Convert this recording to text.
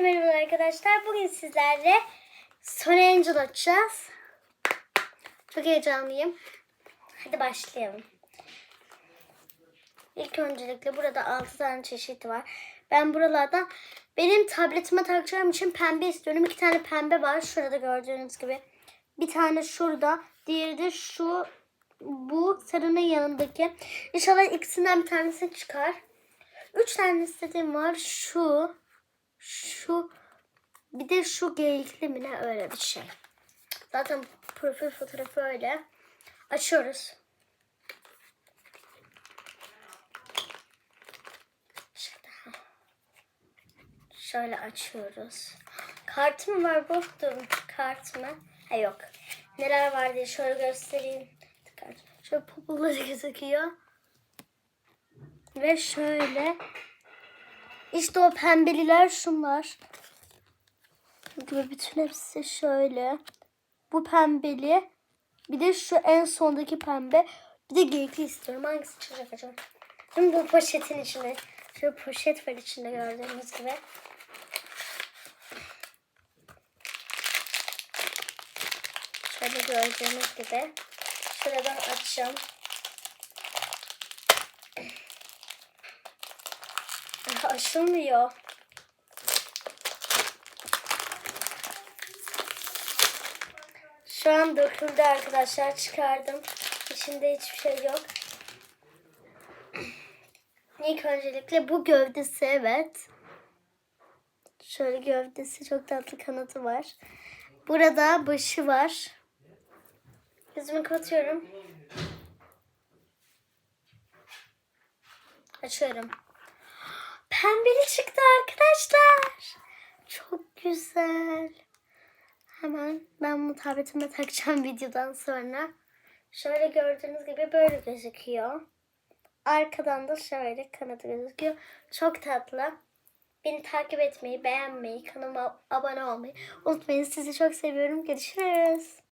Herkese merhaba arkadaşlar. Bugün sizlerle Sony Angel açacağız. Çok heyecanlıyım. Hadi başlayalım. İlk öncelikle burada 6 tane çeşit var. Ben buralardan benim tabletime takacağım için pembe istiyorum. İki tane pembe var. Şurada gördüğünüz gibi. Bir tane şurada. Diğeri de şu bu sarının yanındaki. İnşallah ikisinden bir tanesi çıkar. Üç tane istediğim var. Şu, şu, bir de şu geyikli mi ne öyle bir şey. Zaten profil fotoğrafı öyle. Açıyoruz. Şöyle. Açıyoruz. Kart mı var? Durun. Kart mı? Ha yok. Neler var diye şöyle göstereyim. Şöyle popoları gözüküyor. Ve şöyle. İşte o pembeliler şunlar. Ve bütün hepsi şöyle. Bu pembeli. Bir de şu en sondaki pembe. Bir de geyikli istiyorum. Hangisi çıkacak acaba? Şimdi bu poşetin içinde. Şöyle poşet var içinde gördüğünüz gibi. Şöyle gördüğünüz gibi. Şuradan açacağım. Açılmıyor. Şu an döküldü arkadaşlar. Çıkardım. İçinde hiçbir şey yok. İlk öncelikle bu gövdesi evet. Şöyle gövdesi çok tatlı kanatı var. Burada başı var. Yüzümü kapatıyorum. Açıyorum. Pembeli çıktı arkadaşlar. Çok güzel. Hemen ben bunu tabletime takacağım videodan sonra. Şöyle gördüğünüz gibi böyle gözüküyor. Arkadan da şöyle kanadı gözüküyor. Çok tatlı. Beni takip etmeyi, beğenmeyi, kanalıma abone olmayı unutmayın. Sizi çok seviyorum. Görüşürüz.